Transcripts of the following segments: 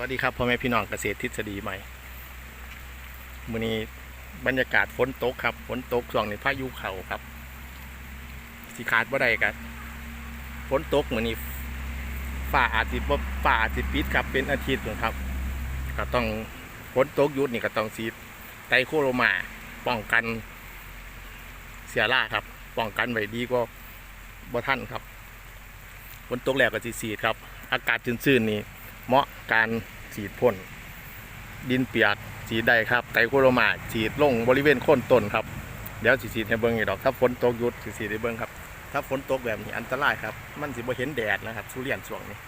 วัสดีครับพ่อแม่พี่น้องเกษตรทฤษฎีใหม่มื้อนี้บรรยากาศฝนตกครับฝนตกช่วงในี้พายุเข้าครับสิขาดบ่ได้กันฝนตกมื้อนี้ฟ้าอาจสิบ่ฟ้าอาจสิปิดครับเป็นอาทิตย์นะครับ ก็ต้องฝนตกยุดนี่ก็ต้องสีดไตโคโรมาป้องกันเสียล่าครับป้องกันไว้ดีกว่าบ่ทันครับฝนตกแล้วก็สิสีดครับ อากาศชื้นๆนี่ เหมาะการฉีดพ่นดินเปียกฉีดได้ครับไตรโคโรมาฉีดลงบริเวณโคนต้นครับเดี๋ยวสิฉีดให้เบิ้งอีกดอกถ้าฝนตกหยุดสิฉีดให้เบิ้งครับ ถ้าฝนตกแบบนี้อันตรายครับ มันสิบ่เห็นแดดนะครับทุเรียนช่วงนี้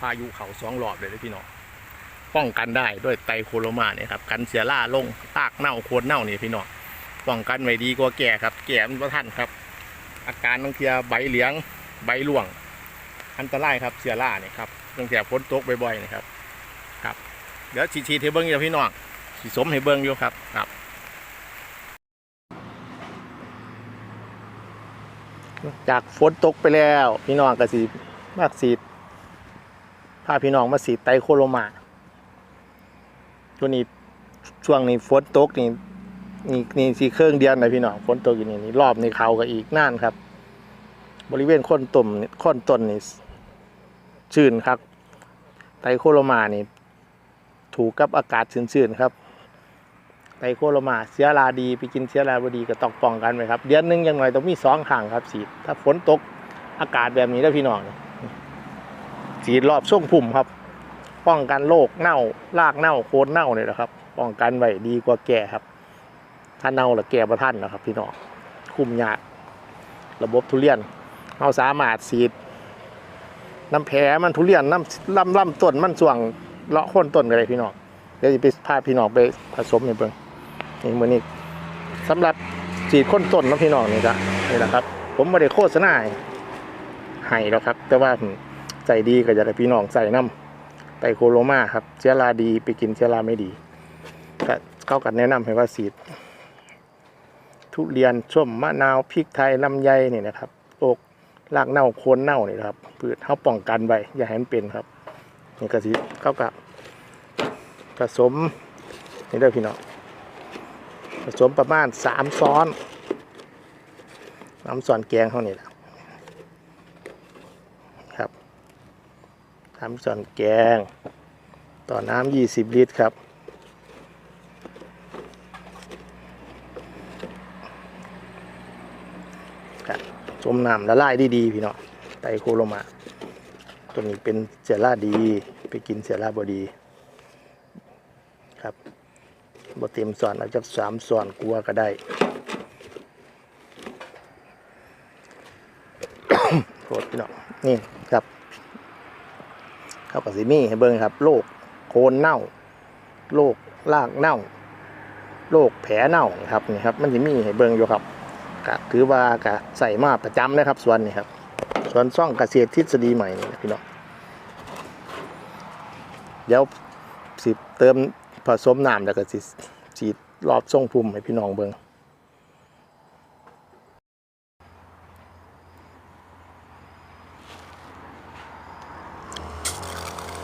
พายุเขาสองรอบเลยพี่น้องป้องกันได้ด้วยไตรโคโรมาเนี่ยครับกันเสียล่าลงตากเน่าโคนเน่านี่พี่น้องป้องกันไว้ดีกว่าแก่ครับ แก่มันบ่ทันครับ อาการบางทีใบเหลืองใบร่วง อันตรายครับเสียล่าเนี่ยครับ ตั้งแต่ฝนตกบ่อยๆนะครับ ครับ เดี๋ยวฉีดๆให้เบิ้งอยู่พี่น้องสีสมให้เบิ้งอยู่ครับครับจากฝนตกไปแล้ว พี่น้องก็สีมากสีพาพี่น้องมาสีไตโคโรมาช่วงนี้ช่วงนี้ฝนตกนี่นี่นี่สีเครื่องเดียนนะพี่น้องฝนตกอยู่นี่นี่รอบนี่เขาก็อีกน่านครับ บริเวณคนต้นนี่โคนต้นนี่ชื้นครับ ไตโคโรมานี่ ถูกกับอากาศชื้นๆครับไตโคโรมาเสียราดีไปกินเสียราบดีก็ต้องป้องกันไว้ครับ เดือนหนึงอยังหน่อยต้องมีสองครั้งครับฉีถ้าฝนตกอากาศแบบนี้แล้วพี่น้องฉีรอบช่วงพุ่มครับ ป้องกันโรคเน่า รากเน่าโคนเน่าเนี่ยนะครับ ป้องกันไว้ดีกว่าแก่ครับ ถ้าเน่าหรือแก่ประท่านนะครับ พี่น้องคุมยากระบบทุเรียนเราสามารถฉีด น้ำแผลมันทุเรียนน้ำลำลำต้นมันส่วงเลาะโคนต้นอะไรพี่น้องเดี๋ยวจะไปพาพี่น้องไปผสมในเบิ่งนี่มือนี้สำหรับฉีดโคนต้นนะพี่น้องนี่จ้ะนี่แหละครับ ผมไม่ได้โฆษณาให้หรอกครับ แต่ว่าใจดีก็จะให้พี่น้องใส่น้ำไตรโคโรมาครับเชื้อราดีไปกินเชื้อราไม่ดีก็เข้ากันแนะนำให้ว่าฉีดทุเรียนส้มมะนาวพริกไทยลำไยนี่นะครับ รากเน่าโคนเน่านี่นะครับพืชเขาป้องกันไว้อย่าให้มันเป็นครับนี่กระสิเข้ากับผสมนี่เด้พี่น้องผสมประมาณสามซ้อนน้ำส่วนแกงเขานี่แหละครับสามส่วนแกง ต่อน้ำยี่สิบลิตรครับ ครับชมน้ำละลายดีๆพี่เนาะไตโคโรมา ตัวนี้เป็นเสียราดี ไปกินเสียราบอดีครับบเต็มส่วนเอาจากสามส่วนกลัวก็ได้โทษพี่น้องนี่ครับข้าวกับซิมี่ให้เบิ้งครับโรคโคนเน่าโรครากเน่าโรคแผลเน่าครับนี่ครับ มันจะมีให้เบิ้งอยู่ครับ ก็ถือว่ากะใส่มาประจำนะครับ ส่วนนี้ครับ ส่วนซ่องเกษตรทฤษฎีใหม่นี่พี่น้องเดี๋ยวสิเติมผสมน้ำแล้วก็สิฉีดรอบทรงภูมิให้พี่น้องเบิง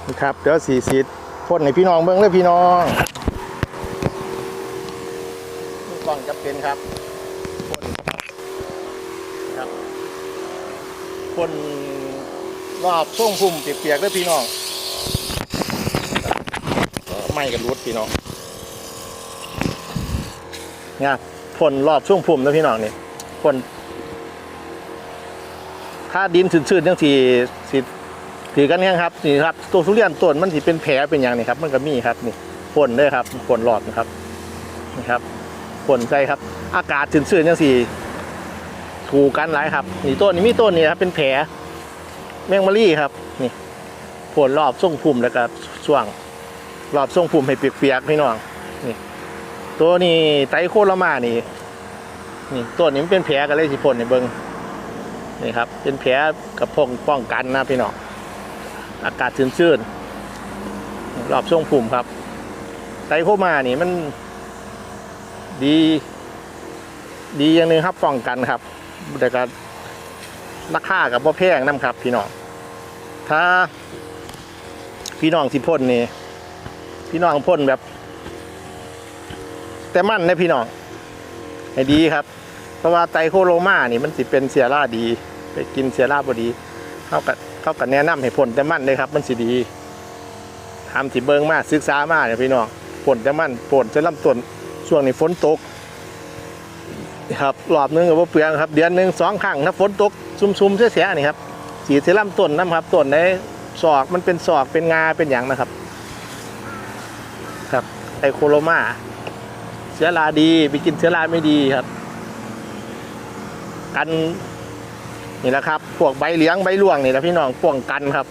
นี่ครับเดี๋ยวสีสีพ่นให้พี่น้องเบิงเลยพี่น้องกล้องจะเป็นครับ คนรอบช่วงพุ่มเปียกๆด้วยพี่น้องก็ไม่กันรุดพี่น้องเนี่ยพ่นรอบช่วงพุ่มนะพี่น้องนี่พ่นถ้าดินชื้นๆจังสีสีถือกันยังครับนี่ครับตัวทุเรียนต้นมันสิเป็นแผลเป็นอย่างนี้ครับ มันก็มีครับนี่พ่นด้วยครับพ่นรอบนะครับนี่ครับพ่นใส่ครับ อากาศชื้นๆจังสี ถูกกันหลายครับนี่ต้นนี้มีต้นนี้ครับเป็นแผลแมงมะลี่ครับ นี่ผลรอบส่งพุ่มแล้วก็ช่วงรอบส่งพุ่มให้เปียกๆพี่น้องนี่ ตัวนี้ไตรโคโรมานี่ นี่ต้นนี้มันเป็นแผลกันเลยสิพ่นในเบิงนี่ครับ เป็นแผลกับพงป้องกันนะพี่น้องอากาศชื้นๆรอบส่งพุ่มครับ ไตรโคมานี่มันดี ดีอย่างหนึ่งครับป้องกันครับ แต่ก็ราคากับว่าแพงน้ำครับ พี่น้อง ถ้า พี่น้องสิพ่นนี่ พี่น้องพ่นแบบ แต่มั่นนะพี่น้องให้ดีครับ เพราะว่าไตโคโรมานี่มันสิเป็นเสียร่าดี ไปกินเสียร่าบดีเข้ากับเข้ากับแนะนำให้พ่นแต่มั่นเลยครับ มันสิดีทำสิเบิงมาศึกษามาเนี่ยพี่น้องพ่นแต่มั่นพ่นจะลำต้นช่วงนี้ฝนตก ครับรอบนึงกับว่าเปลืองครับ เดือนหนึ่งสองครั้งถ้าฝนตกซุ่มๆเสียๆนี่ครับสีเทล่ำต้นน้ำครับต้นในศอกมันเป็นศอกเป็นงาเป็นอย่างนะครับ ครับไอโคโรมาเชื้อราดีไปกินเชื้อราไม่ดีครับ กันนี่แหละครับพวกใบเหลี้ยงใบร่วงนี่แหละพี่น้องป้องกันครับ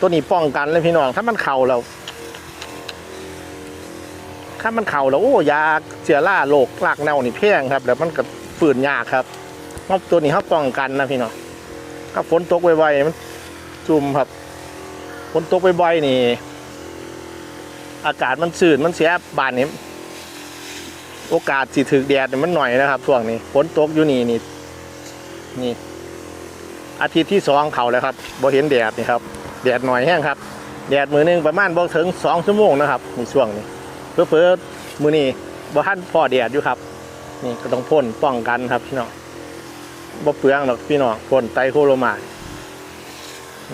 ตัวนี้ป้องกันเลยพี่น้องถ้ามันเข่าเรา ถ้ามันเข่าแล้วโอ้ยาเชื้อราโรครากเน่านี่แพงครับแล้วมันก็ฝืนยากครับเพราะตัวนี้เขาป้องกันนะพี่น้องถ้าฝนตกไวๆมันจุ่มครับฝนตกไวๆนี่ อากาศมันสื่นมันเสียบานนี้โอกาสสิถึกแดดมันหน่อยนะครับช่วงนี้ฝนตกอยู่นี่นี่นี่ อาทิตย์ที่สองเขาแล้วครับบ่เห็นแดดนี่ครับ แดดหน่อยแห้งครับ แดดมือหนึงประมาณบ่ถึงสองชั่วโมงนะครับในช่วงนี้ เพื่อเพื่อๆมือนี้บ่ทันพ่อแดดอยู่ครับ นี่ก็ต้องพ่นป้องกันครับพี่น้องบ่เปลืองหรอกพี่น้องพ่นไตรโคโรมา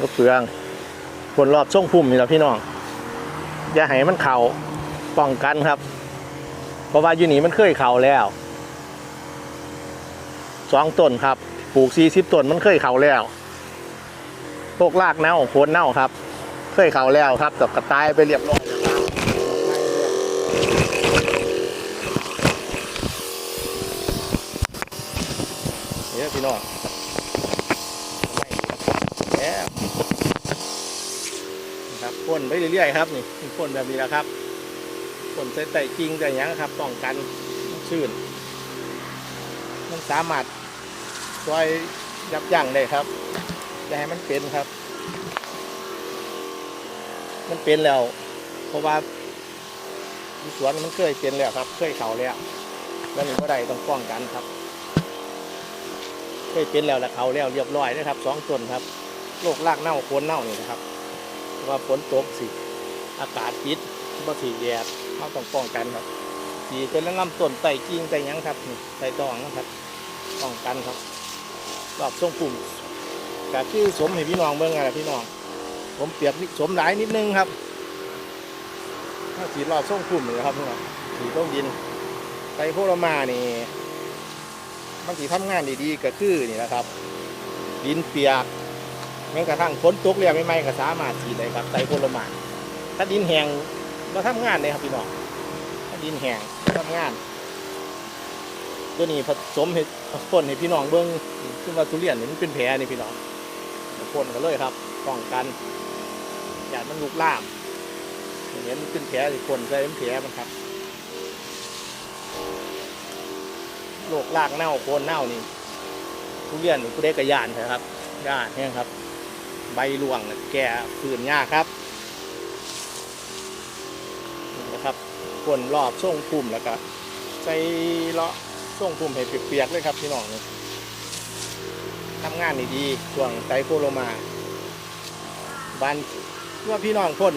บ่เปลืองพ่นรอบช่วงพุ่มนี่แหละพี่น้องอย่าให้มันเข่าป้องกันครับ เพราะว่าอยู่นี่มันเคยเข่าแล้วสองต้นครับปลูกสี่สิบต้นมันเคยเข่าแล้วพวกรากเน่าโคนเน่าครับ เคยเข่าแล้วครับกับกระตายไปเรียบร้อย เนี่ยพี่น้องไม่แล้วนะครับพ่นไปเรื่อยๆครับ นี่พ่นแบบนี้แหละครับผลใส่ไต่จริงแต่ยังครับป้องกันชื้นมันสามารถช่วยยับยั้งได้ครับจะให้มันเป็นครับ มันเป็นแล้ว เพราะว่า สวนมันเคยเป็นแล้วครับ เคยเขาแล้วแล้วนี่เมื่อใดต้องป้องกันครับ เคยเป็นแล้วแล้วเขาแล้วเรียบร้อยนะครับสองต้นครับโรครากเน่าโคนเน่านี่นะครับว่าฝนตกสิอากาศปิดบ่สีแดดเราต้องป้องกันครับสีเป็นแล้วลำต้นไต่กิ่งไต่ยังครับไต่ตองนะครับป้องกันครับรอบทรงปุ่มกะคือสมให้พี่น้องเบิ่งไงล่ะพี่น้องผมเปรียบนิสมหลายนิดนึงครับ ถ้าสีรอบทรงปุ่มนี่นะครับพี่น้องสีต้นดินไตโคโรมานี่มันสีทำงานดีๆก็คือนี่นะครับ ดินเปียกแม้กระทั่งฝนตกเรียไม่ไม่ก็สามารถสีได้ครับไตโคโรมาถ้าดินแห้งมาทำงานเลยครับพี่น้องถ้าดินแห้งทำงาน ตัวนี้ผสมเห็ดพ่นให้พี่น้องเบิ้งขึ้นมาทุเรียนนี่มันเป็นแผลนี่พี่น้องพ่นกันเลยครับป้องกันอย่ามันลุกลาม อย่างนี้มันเป็นแผลที่พ่นใส่เป็นแผลมันครับโรครากเน่าโคนเน่านี่ทุเรียนนี่ผู้ได้กระยานนะครับยานเนี่ยครับ ใบรวงแก่ฝืนยากครับนะครับพ่นรอบช่วงพุ่มแล้วก็ใส่เลาะช่วงพุ่มให้เปียกๆเลยครับพี่น้องทำงานนี่ดีช่วงไตโคโรมาบานว่าพี่น้องพ่น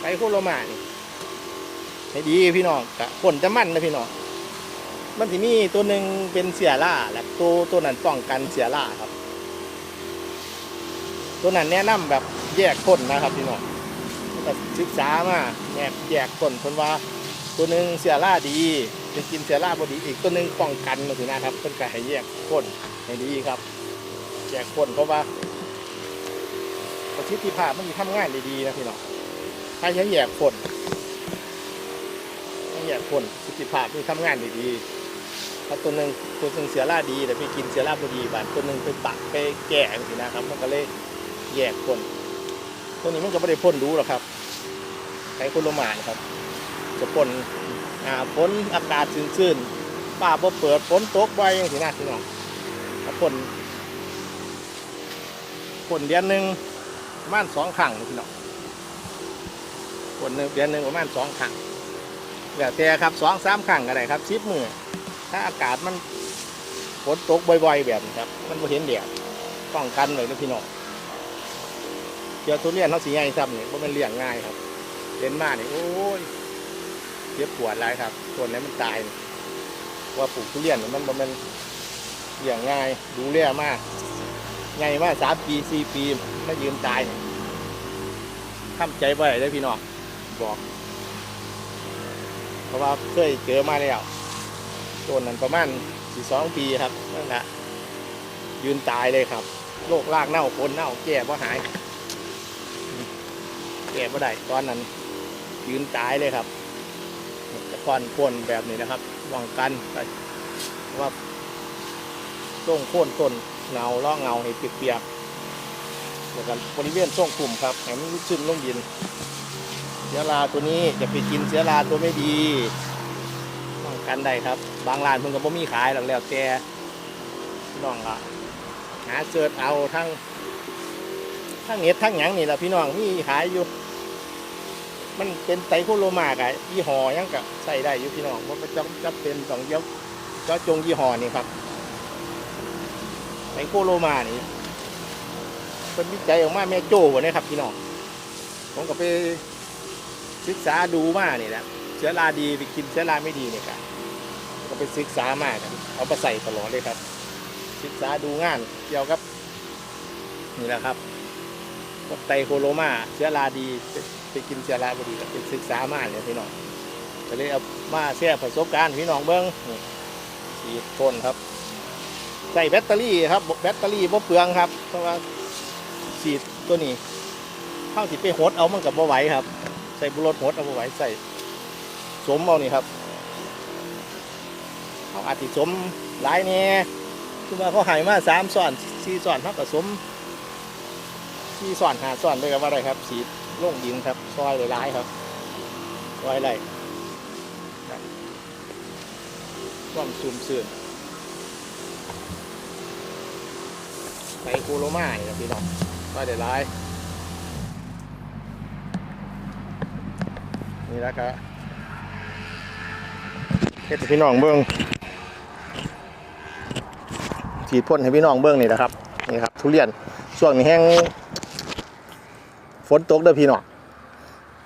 ไตรโคโรมานี่ให้ดีพี่น้องกะพ่นจะมั่นนะพี่น้อง มันที่มีตัวหนึ่งเป็นเสียร่าและตัวตัวนั้นป้องกันเสียร่าครับ ตัวนั้นแนะนำแบบแยกพ่นนะครับพี่น้องก็ศึกษามาแยกแยกต้นคนว่า ตัวหนึ่งเสียร่าดีเป็นกินเสียร่าบดีอีกตัวหนึ่งป้องกันมาสินะครับเพิ่นก็ให้แยกคนให้ดีครับแยกคนเพราะว่าประสิทธิภาพมันมีทำงานได้ดีนะพี่น้อง ถ้าจะแยกคนถ้าแยกคนสิทธิภาพมันทำงานด้ดีถ้าตัวหนึ่งตัวหนึ่งเสียร่าดีแต่ไปกินเสียร่าบดีบาดตัวหนึ่งไปปักไปแก่สินะครับ มันก็เลยแยกคนตัวนี้มันก็ไม่ได้พ่นรู้หรอกครับใช้คนโรมานครับ จะพ่นอ่าฝนอากาศชื้นๆป้าบ่เปิดฝนตกบ่อยอย่างที่น่าพี่น้องถ้าพ่นพ่นเดือนหนึ่งประมาณสองครั้งพี่น้อง พ่นหนึ่งเดือนหนึ่งประมาณสองครั้งแล้วแต่ครับสองสามครั้งก็ได้ครับชิปมือถ้าอากาศมันฝนตกบ่อยๆแบบนี้ครับ มันบ่เห็นแดดป้องกันไว้นะพี่น้องเกี่ยวทุเรียนเขาสีใหญ่ซ้ำนี่ยเพราะมันเลี้ยงง่ายครับเล่นมากเนี่ยโอ้ยเจ็บปวดหลายครับต้นนี้มันตายว่าปลูกทุเรียนมันมันเลี้ยงง่าย ดูแลมากไงว่าสามปีสี่ปีไมายืนตายทำใจไว้ได้พี่น้อง บอก เพราะว่าเคยเจอมาแล้วต้นนั้นประมาณสี่สองปีครับนั่นแหละยืนตายเลยครับโรครากเน่าคนเน่าแก่บ่หาย แก่บ่ได้ตอนนั้น ยืนตายเลยครับกระพอนพ่นแบบนี้นะครับป้องกันว่าส่งโค่นต้นเงาล่อเงาให้เปียกๆแล้วก็บริเวณส่วงกลุ่มครับให้มันชื้นลงดิน เชื้อราตัวนี้จะไปกินเชื้อราตัวไม่ดีป้องกันได้ครับ บางร้านเพิ่นก็บ่มีขายหรอกแล้วแต่พี่น้องก็หาเสิร์ชเอาทั้งทั้งเน็ตทั้งหยังนี่แหละพี่น้องมีขายอยู่ มันเป็นไตโคโลมากอะยี่ห้อยังก็ใส่ได้อยู่พี่น้องว่ามันจะจะเป็นสองเยกเจาะจงยี่ห้อนี่ครับไตโคโลมานี่เป็นวิจัยออกมาแม่โจ้วะนะครับพี่น้องผมก็ไป ศึกษาดูมากนี่แหละเชื้อราดีไปกินเชื้อราไม่ดีเนี่ยครับก็ไปศึกษามากันเอาไปใส่ตลอดเลยครับ ศึกษาดูงานเกี่ยวกับนี่แหละครับพวกไตโคโลมาเชื้อราดีไปกินเชื้อราบดีก็เป็นศึกษามากเนี่ยพี่น้องก็เลยเอามาแชร์ประสบการณ์พี่น้องเบิ้งนี่สีพ่นครับ ใส่แบตเตอรี่ครับแบตเตอรี่บ่เปลืองครับ เพราะว่าสีดตัวนี้เข้าสิไปหดเอามันกับบ่ไหวครับ ใส่บุรถหดเอาไหวใส่สมเอานี่ครับเขาอาจสิสมหลายแน่คือว่าเขาหายมาสามซ้อนสี่ซ้อนเขาก็สมสี่ซ้อนห้าซ้อนด้วยกันว่าอะไรครับ สีดลงดินครับ ซอยหลายครับ ซอยไรครับความซุ่มซื่นไปกูโรมานี่ครับพี่น้องซอยหลาย นี่แล้วก็เฮ็ดให้พี่น้องเบิ้งฉีดพ่นให้พี่น้องเบิ้งนี่นะครับนี่ครับทุเรียนช่วงนี้แห้งฝนตกเด้อพี่น้อง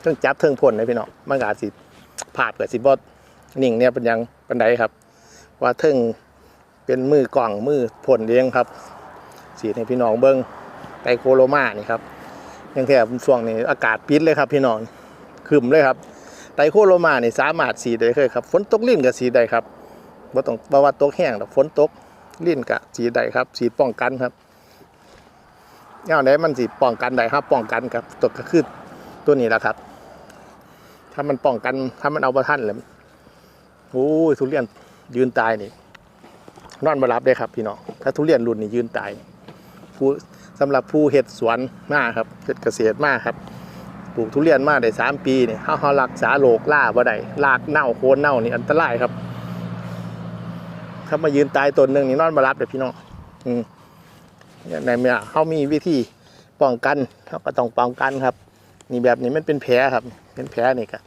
เทิงจับเทิงพ่นเลยพี่น้องมันก็อาจสิผาดเกิดสิบอนิ่งเนี่ยเป็นยังเป็นไดครับ ว่าเทิงเป็นมือกล่องมือพ่นเลี้ยงครับสีให้พี่น้องเบิ้งไตโคโลมานี่ครับยังแค่ช่วงนี้อากาศปิดเลยครับ พี่น้องคืมเลยครับ ไตโคโลมานี่สามารถสีได้เลยครับฝนตกลิ่นกับสีได้ครับบ่ต้องบ่ว่าตกแห้งแต่ฝนตกลิ่นกับสีได้ครับ สีป้องกันครับเงาไหนมันสิป้องกันได้ครับป้องกันครับตัวก็คือตัวนี้แหละครับ ถ้ามันป้องกันถ้ามันเอาประทันเลยโอ้ยทุเรียนยืนตายนี่นอนมารับได้ครับพี่น้องถ้าทุเรียนรุ่นนี้ยืนตายผู้สำหรับผู้เห็ดสวนมาครับเห็ดเกษตรมาครับ ปลูกทุเรียนมาได้สามปีนี่เขาเขารักษาโรคล่าบ่ได้รากเน่าโคนเน่านี่อันตรายครับถ้ามายืนตายต้นหนึ่งนี่นอนมารับเลยพี่น้องอืมในเมื่อเขามีวิธีป้องกันเขาก็ต้องป้องกันครับ นี่แบบนี้มันเป็นแผลครับ เป็นแผลนี่ครับ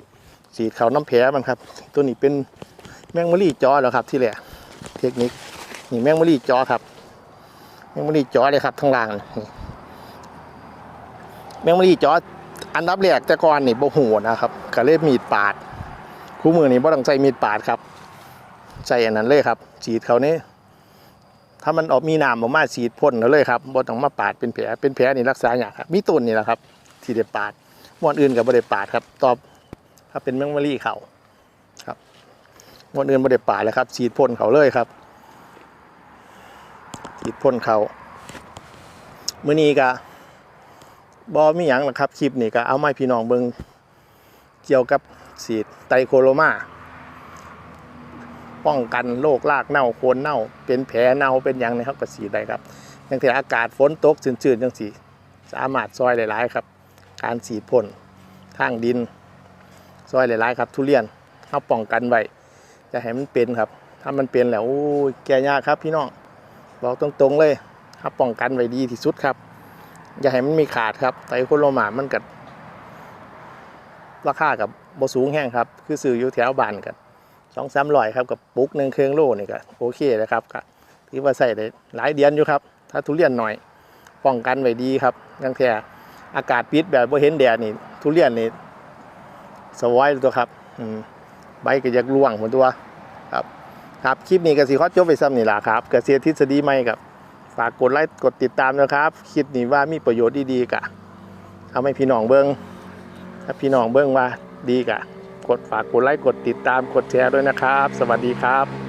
สีเขาน้ำแผลมันครับ ตัวนี้เป็นแมงมะรี่จอแล้วครับ ที่แหละเทคนิคนี่แมงมะรี่จอครับแมงมะรี่จอเลยครับทั้งล่างแมงมะรี่จอ อันดับแรกแต่ก่อนนี่บ่หูนะครับก็เลยมีดปาด คู่มือนี่บ่ต้องใช้มีดปาดครับใส่อันนั้นเลยครับสีดเขานี่ถ้ามันออกมีน้ำออกมาฉีดพ่นเอาเลยครับบ่ต้องมาปาดเป็นแผลเป็นแผลนี่รักษาอย่างครับมีตุนนี่แหละครับ ที่ได้ปาดม้วนอื่นกับบ่ได้ปาดครับตอบถ้าเป็นแมงมะรี่เขาครับม้วนอื่นบ่ได้ปาดเลยครับฉีดพ่นเขาเลยครับฉีดพ่นเขามื้อนี้ก็ บ่มีหยังหรอกครับ คลิปนี้ก็เอามาให้พี่น้องเบิงเกี่ยวกับฉีไตโคโรมา ป้องกันโรครากเน่าโคนเน่า เป็นแผลเน่าเป็นหยังนะครับก็สีได้ครับยังแต่อากาศฝนตกชื้นๆจังสีสามารถซอยหลายๆครับ การสีพ่นทางดิน ซอยหลายๆครับ ทุเรียนเขาป้องกันไว้จะให้มันเป็นครับ ถ้ามันเป็นแล้วโอ้ยแก่ยากครับพี่น้องบอกตรงๆเลยครับป้องกันไว้ดีที่สุดครับ อย่าให้มันมีขาดครับไตรโคโรมามันกัดราคากับบสูงแห้งครับ คือซื้ออยู่แถวบ้านกันสองสามร้อยครับกับปุ๊กหนึ่งเครื่องโลนี่ก็โอเคนะครับก็ถือว่าใส่ได้หลายเดือนอยู่ครับ ถ้าทุเรียนหน่อยป้องกันไว้ดีครับยังแท้อากาศปิดแบบบ่เห็นแดดนี่ ทุเรียนนี่สวอยตัวครับอืมใบก็อยากล่วงหมดตัว ครับ ครับคลิปนี้ก็สิขอจบไปซ้ำนี่ล่ะครับกเกษตรทฤษฎีใหม่ครับ ฝากกดไลค์กดติดตามนะครับ คลิปนี้ว่ามีประโยชน์ดีๆกะเอาให้พี่น้องเบิ้งถ้าพี่น้องเบิ้งว่าดีกะ กดฝากกดไลค์กดติดตามกดแชร์ด้วยนะครับ สวัสดีครับ